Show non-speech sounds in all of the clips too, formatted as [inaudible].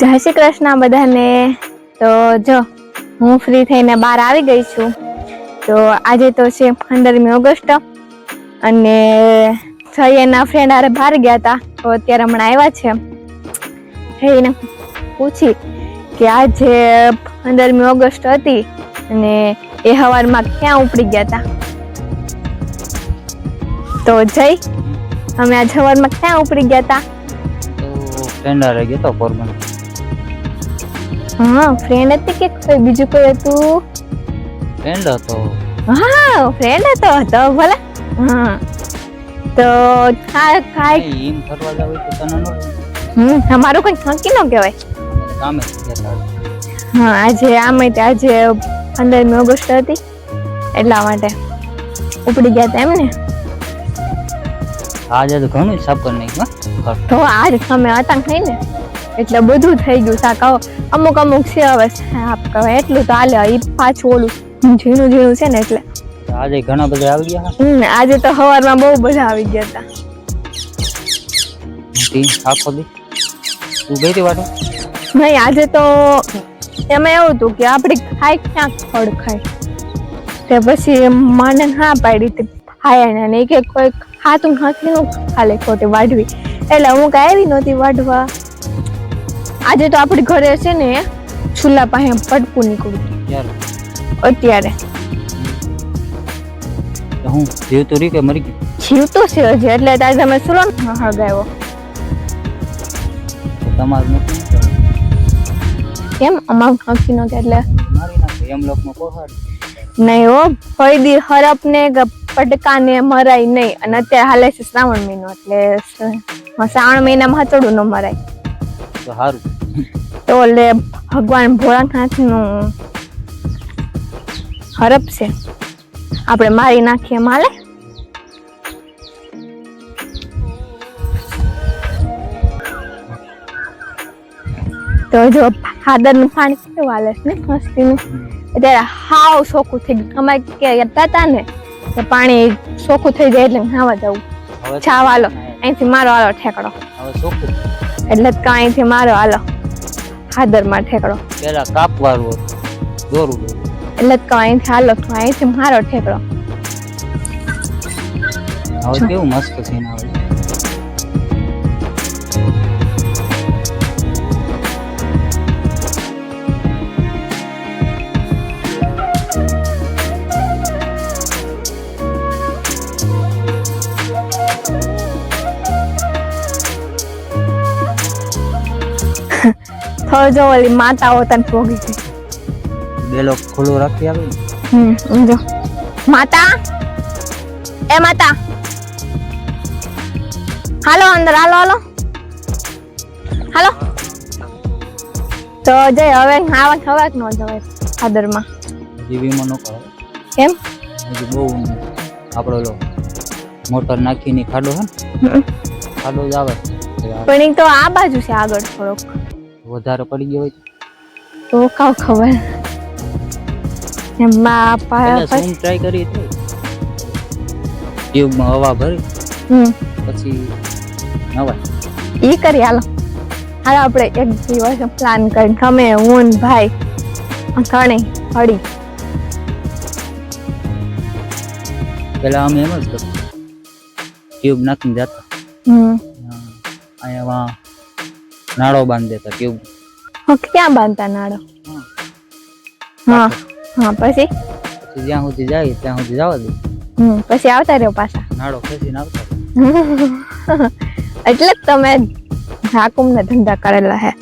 જય શ્રી કૃષ્ણ બધાને. તો જો, હું ફ્રી થઈને બહાર આવી ગઈ છું. તો આજે તો છે પંદરમી ઓગસ્ટ અને જયના ફ્રેન્ડ હારે બહાર ગયા હતા તો અત્યારે હમણાં આવ્યા છે. થઈને પૂછી કે આજે પંદરમી ઓગસ્ટ હતી અને એ હવારમાં ક્યાં ઉપડી ગયા હતા તો જય, અમે આજે હવારમાં ક્યાં ઉપડી ગયા હતા ફ્રેન્ડ હારે ગયો તો પોરબંદર. હા ફ્રેન્ડ હતી કે કોઈ બીજું કોઈ હતું? ફ્રેન્ડ હતો. હા ફ્રેન્ડ હતો તો ભલે. હા. તો ખા ખાય ઈમ ફરવા જાવ તો તને નો હમ અમારું કઈ નક્કી નો કહેવાય. કામે હતા. હા આજે આમે તે આજે પંદરમી ઓગસ્ટ હતી. એટલા માટે ઉપડી ગયા હતા એમ ને? આજે તો ઘણું સાફ કરી નાખ્યું તો આજ તમે હતા નહીં ને? એટલે બધું થઈ ગયું. શાક અમુક અમુક છે હવે સાપ કહેવાય એટલું તો હાલે. એ પાછું ઓલું ઝીણું ઝીણું છે ને એટલે. આજે ઘણા બધા આવી ગયા હમ આજે તો સવારમાં બહુ બધા આવી ગયા હતા. હતી આખો દી. તું ગઈ હતી વાટો? નહીં આજે તો એમાં એવું હતું કે આપણે ખાઈ ક્યાંક ફળ ખાય. તે પછી મને હા પાડી હતી. ખાય ને કે કોઈ ખાતું ખાતી નું ખાલે ખોટી વાઢવી. એટલે હું કાંઈ આવી નહોતી વાઢવા. આજે તો આપણે ઘરે છે ને ચૂલા પાસે પટકું નીકળ્યું. અત્યારે. તો હું જીવ તો રી કે મરી ગયું? જીવતું છે હજી એટલે તારે તમે સુલો હગાવ્યો. તમારું નથી તો કેમ? અમારું નક્કી નહોતું એટલે. એમ લોકમાં પહોંચાડ નહીં હો ફળદી હરપ ને પટકા ને મરાય નહીં. અને અત્યારે હાલે છે શ્રાવણ મહિનો એટલે શ્રાવણ મહિનામાં હચડું ન મરાય. તો સારું તો એટલે ભગવાન ભોળાનાથનું હરપ છે. આપણે મારી નાખીએ માલે. તો જો ફાદરનું પાણી કેવું હાલે છે ને મસ્તીનું. અત્યારે હાવ ચોખ્ખું થઈ ગયું. અમારે કે હતા હતા ને તો પાણી ચોખ્ખું થઈ જાય એટલે નાવા જવું છાવાલો અહીંથી મારો આલો ઠેકડો. હવે ચોખ્ખું એટલે કાંઈ થી મારો હાલો ફાદરમાં ઠેકડો. પેલા કાપવાનું દોરું એટલે કાંઈથી હાલો તો અહીંથી મારો ઠેકડો. હવે કેવું મસ્ત સીન આવે તો જો ઓલી માતાઓ તને ભોગી છે. બેલો ખુલ્લું રાખી આવે હમ જો માતા એ માતા. હાલો અંદર હાલો હાલો. હાલો. તો જય હવે આવા હવે ન જવાય ફાદરમાં હજી વીમો ન કરે. કેમ? હજી બહુ આપણો લો મોટર નાખીને ખાડો હે ને? ખાડો જ આવે. પણ એ તો આ બાજુ છે આગળ થોડોક. વધારે પડી ગયો હોય તો કાવ ખબર. એમાં શું ટ્રાય કરી હતી. ટ્યુબમાં હવા ભરી પછી નવા ઈ કરી હાલો. હાલો આપણે એક દિવસ પ્લાન કરી. તમે હું ભાઈ ત્રણેય હળી પેલા અમે એમ જ કરતા. ટ્યુબ નાખીને જતા. હમ. અહીંયા નાળો બાંધી દેતા ટ્યુબ ક્યાં બાંધતા નાળો? હા. હા પછી? પછી જ્યાં સુધી જાય ત્યાં સુધી જવા દે. હમ પછી આવતા રહ્યો પાછા. નાળો ખેંચીને આવતા [laughs] એટલે જ તમે ઝાકુમના ધંધા કરેલા હે.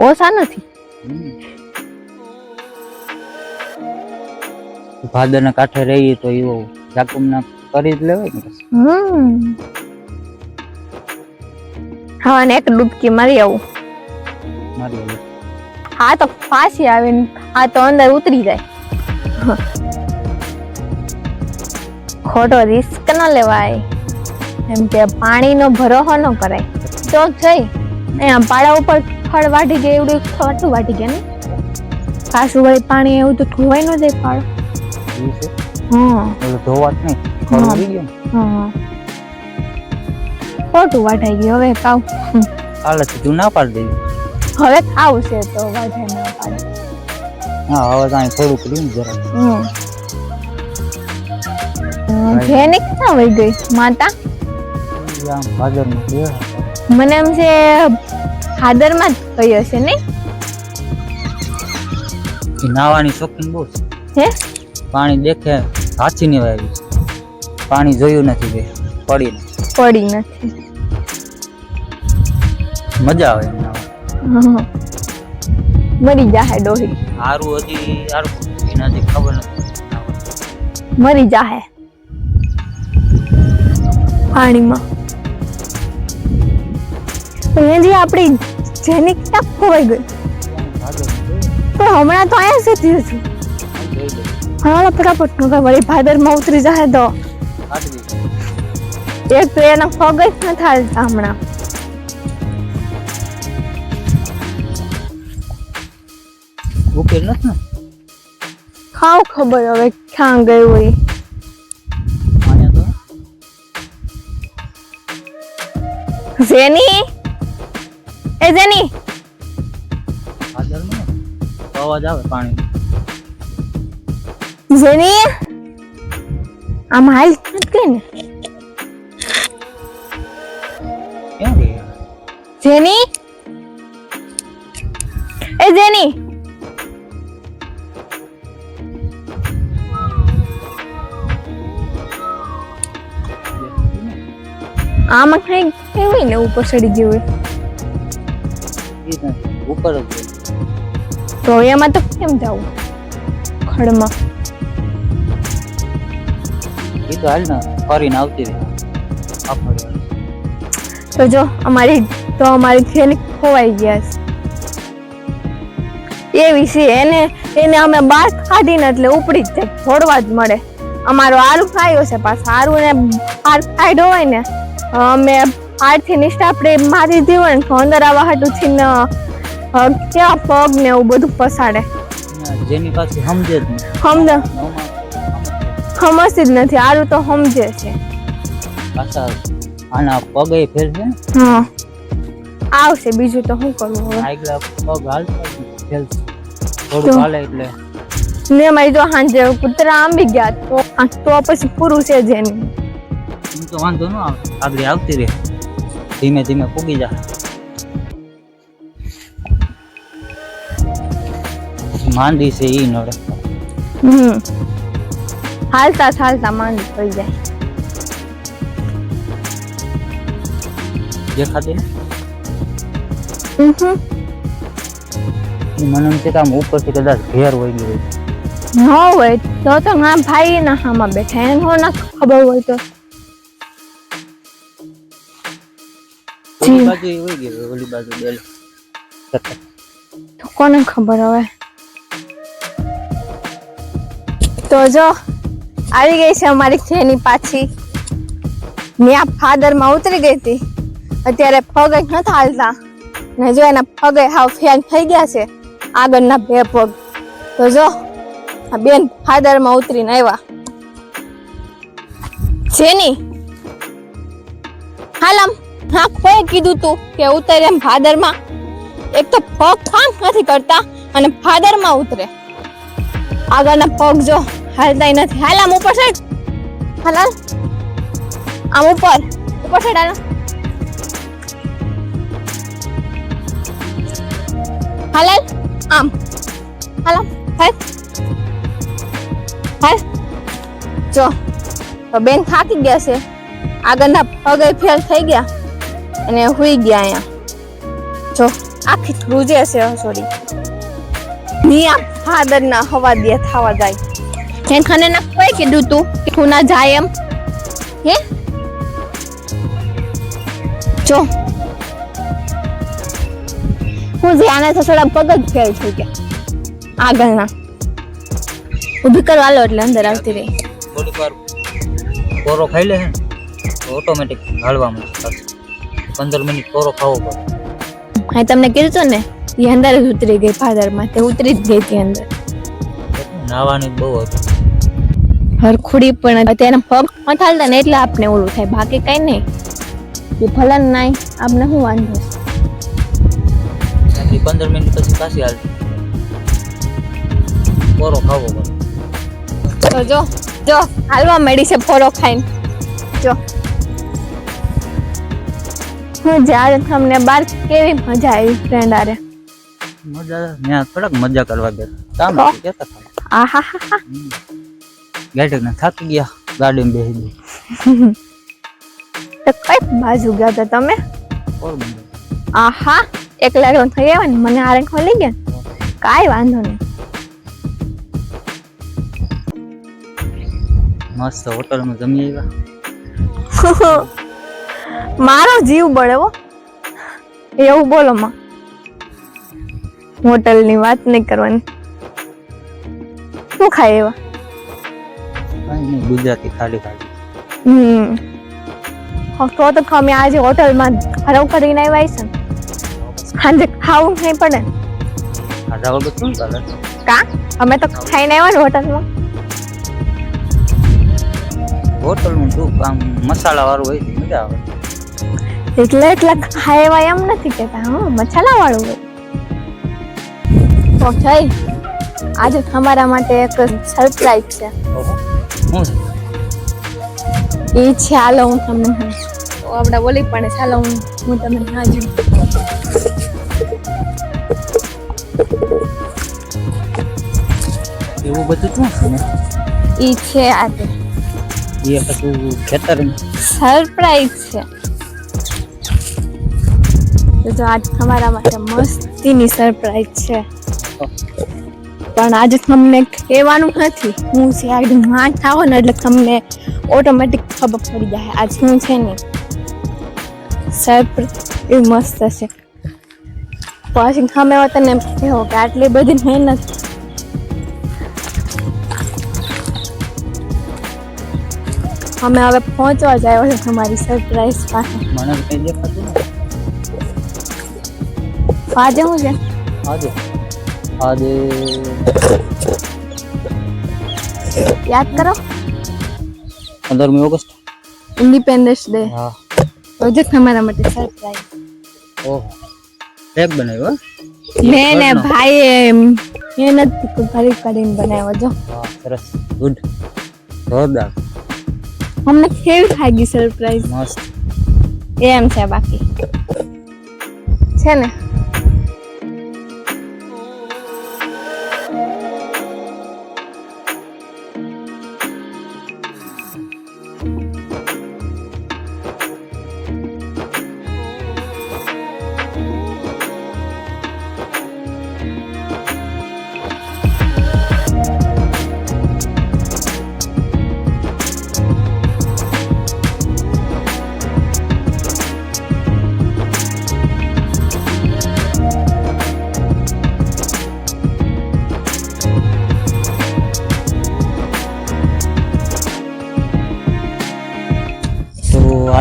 ઓછા નથી? ભાદર ભાદરના કાંઠે રહીએ તો એવો જાકુમના કરી જ લેવાય ને હમ. હા ને એક ડૂબકી મારી આવું. મારી. હા તો પાછી આવીને આ તો અંદર ઉતરી જાય. ખોટો રિસ્ક ન લેવાય. એમ કે પાણીનો ભરોસો ન કરાય. તો જઈ. અહીંયા પાડા ઉપર ફળ વાટી ગયા એવું ખોટું વાટી ગયા ને. પાછું વળી પાણી એવું તો ધોવાય ન જાય પાડો હા ધોવાત નહીં. હા. ખોટું વાટાઈ ગયું. હવે કાવ. કાલે તું ના પાડી દેવી. હવે ખાવું છે તો વાંધો ના પાડે. હા હવે કાંઈ થોડુંક રહ્યું ને જરા જેને ક્યાં વહી ગઈ? માતા? મને એમ છે હાદરમાં જ ગઈ હશે ને? નાવાની શોખીન બહુ છે. હે? પાણી દેખે હાથી ની વાવી પાણી જોયું નથી કે પડી પડી નથી. મજા આવે. મરી જાહે ડોહી. હારું હજી હારું. એનાથી ખબર નથી. મરી જાહે. પાણીમાં. અહીંયાથી આપણી જેની ક્યાં ખોવાઈ ગઈ. તો પણ હમણાં તો અહીંયા સુધી હતી. હા ફટાફટ નો વળી ભાદરમાં ઉતરી જાય તો. એક તો એના પગ જ ન થાય હમણાં. ઉકેલ નથી ને? ખાવ ખબર હવે ક્યાં ગઈ હોય. જેની? એ જેની? અવાજ આવે પાણી જેની? આમ હાલ નથી ને? જેની? એ જેની? આમાં કંઈક કઈ હોય ને ઉપર ચડી ગયું હોય. ઉપર તો એમાં તો કેમ જવું? ખડમાં. એ તો હાલ ને ફરીને આવતી રહી. તો જો અમારી તો અમારી થેલી ખોવાઈ ગયા છે. એવી છે એને એને અમે બહાર ખાધીને એટલે ઉપડી જ જાય છોડવા જ મળે. અમારો આરું ખાયો છે પાછા આરું ને બહાર કાઢ્યો હોય ને અમે બહારથી નિષ્ઠા આપણે મારી જીવન અંદર આવા હાટું છીન ક્યાં પગ ને એવું બધું પસાડે. જેની પાસે સમજે સમજ સમજતી જ નથી આરું તો સમજે છે. પાછા આના પગે ફેર છે હા. આવશે બીજું તો શું કરવું હવે? આગલા પગ છે. તો- થોડું હાલે એટલે. ને મારી જો હાંજે કૂતરા આંબી ગયા તો તો પછી પૂરું છે જેની એમ તો વાંધો ન આવે. આગળ આવતી રહે. ધીમે ધીમે પૂગી જાય. માંદી છે ઈ નડે. હમ. હાલતા હાલતા માંડ થઈ જાય. દેખાતી ને? મને એમ છે કે આમ ઉપરથી કદાચ ઘેર વહી ગયું ન હોય તો તો મારા ભાઈ ના હામાં બેઠા. એને ખબર હોય તો. બાજુ ઈ વહી ગયું, ઓલી બાજુ બેલ તો કોને ખબર હવે? આવી ગઈ છે અમારી ખેની પાછી. ત્યાં ફાધરમાં ઉતરી ગઈ હતી. અત્યારે પગ નથી હાલતા. ને જો એના પગે હાવ ફેન થઈ ગયા છે, આગળના બે પગ. તો જો, આ બેન ફાધરમાં ઉતરીને આવ્યા. જેની હાલમ હા કોઈ કીધું તું કે ઉતરે એમ ફાધર એક તો પગ કામ નથી કરતા અને ભાદરમાં ઉતરે. આગળના પગ જો હાલતા નથી. હાલ આમ ઉપર સાઈડ હાલ આમ ઉપર. ઉપર સાઈડ હાલ. હાલ આમ. હાલ આમ. હાલ. હાલ. જો. બેન થાકી ગયા છે. આગળના પગ ફેલ થઈ ગયા. અને હુઈ ગયા અહીંયા. જો, આખી રૂજે છે સોરી નિયા ફાદર ના હવા દે, થવા જાય. એને ખાને ના કોઈ કીધું તું કે તું ના જાય એમ. હે? જો. હું તો થોડા પગ જ ફેલ છું કે આગળના. ઊભી કરવા લો એટલે અંદર આવતી રહી. થોડીક વાર ખાઈ લે ઓટોમેટિક હાલવા. પંદર મિનિટ કોરો ખાવો પડે. હા તમને કીધું ને એ અંદર જ ઉતરી ગઈ ફાધરમાં તે ઉતરી જ ગઈ હતી અંદર. નાવાની બહુ હતું. હરખુડી પણ અત્યારે પગ મથાલતા ને એટલે આપને ઓલું થાય બાકી કઈ નહીં. એ ફલન નાય આપને શું વાંધો? છે? પંદર મિનિટ પછી પાછી હાલ. પોરો ખાવો પડે. તો જો જો હાલવા મળી છે ફોરો ખાઈને. જો. હું જ્યારે તમને બાર કેવી મજા આવી ફ્રેન્ડ આરે મજા ત્યાં થોડાક મજા કરવા ગયા. કામ તો? હતું આહા હા હા ગાડી ને થાકી ગયા ગાડીમાં બેસી ગઈ. તો કઈ બાજુ ગયા હતા તમે? આહા એકલા એકલા થઈ આવ્યા ને? મને આરે ખોલી ગયા? કાઈ વાંધો નહીં. મસ્ત હોટલમાં જમી આવ્યા. [laughs] મારો જીવ બળેવો એવું બોલો માં. હોટલની વાત નહીં કરવાની. શું ખાય એવા? ગુજરાતી ખાલી ખાલી હમ. તો તો અમે આજે હોટલમાં હરવ કરીને આવ્યા છે. સાંજે ખાવું નહીં પડે. ને. તો શું ચાલે? કા? અમે તો ખાઈને આવ્યા ને હોટલમાં. હોટલનું શું કામ મસાલા વાળું હોય મજા આવે. એટલે એટલે ખાવા એમ નથી કેતા હું મસાલા વાળું હોય. તો જઈ આજે તમારા માટે એક સરપ્રાઈઝ છે. એ છે હાલો હું તમને. તો આપણે બોલી પણ ચાલો હું હું તમને હાજર એવું બધું શું છે ને? એ છે આજે. એ હતું ખેતર સરપ્રાઈઝ છે. તો આજ તમારા માટે મસ્તીની સરપ્રાઈઝ છે. પણ આજે તમને કહેવાનું નથી. હું આગળમાં થાવો ને એટલે તમને ઓટોમેટિક ખબર પડી જાય આજ હું છે ને સરપ્રાઈઝ એ મસ્ત છે પછી ગમે તને કહેવો કે આટલી બધી મહેનત અમે હવે પહોંચવા જ આવ્યો છે તમારી સરપ્રાઈઝ પાસે. મને દેખાતું નથી. આજે હું છે? આજે. આજે યાદ કરો? પંદરમી ઓગસ્ટ. ઇન્ડિપેન્ડન્સ ડે હા. જે તમારા માટે સરપ્રાઈઝ ઓહ. કેક બનાવ્યો? મેં ને એમ ભાઈએ મહેનત ભરી કરીને બનાવ્યો જો. હા સરસ. ગુડ જોરદાર. અમને કેવી લાગી સરપ્રાઈઝ મસ્ત. એમ છે બાકી. છે ને?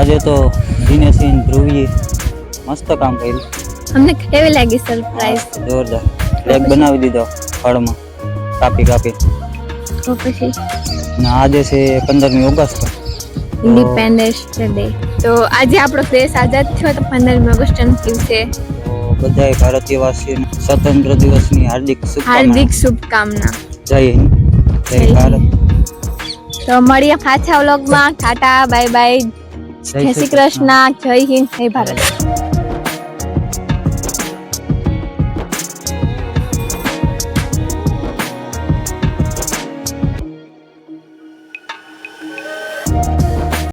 આજે તો દિનેશિન ધ્રુવીએ મસ્ત કામ કર્યું. અમને કેવી લાગી સરપ્રાઈઝ જોરદાર. કેક બનાવી દીધો ફળમાં કાપી કાપી. તો પછી? ને આજે છે પંદરમી ઓગસ્ટ. ઇન્ડિપેન્ડન્સ ડે તો આજે આપણો દેશ આઝાદ થયો તો પંદરમી ઓગસ્ટ દિવસે બધા ભારતીય ભારતીયવાસીઓને સ્વતંત્ર દિવસની હાર્દિક હાર્દિક શુભકામના. જય હિન્દ. જય ભારત. તો મળીએ પાછા વ્લોગમાં ટાટા બાય બાય. જય શ્રી કૃષ્ણ. જય હિન્દ જય ભારત.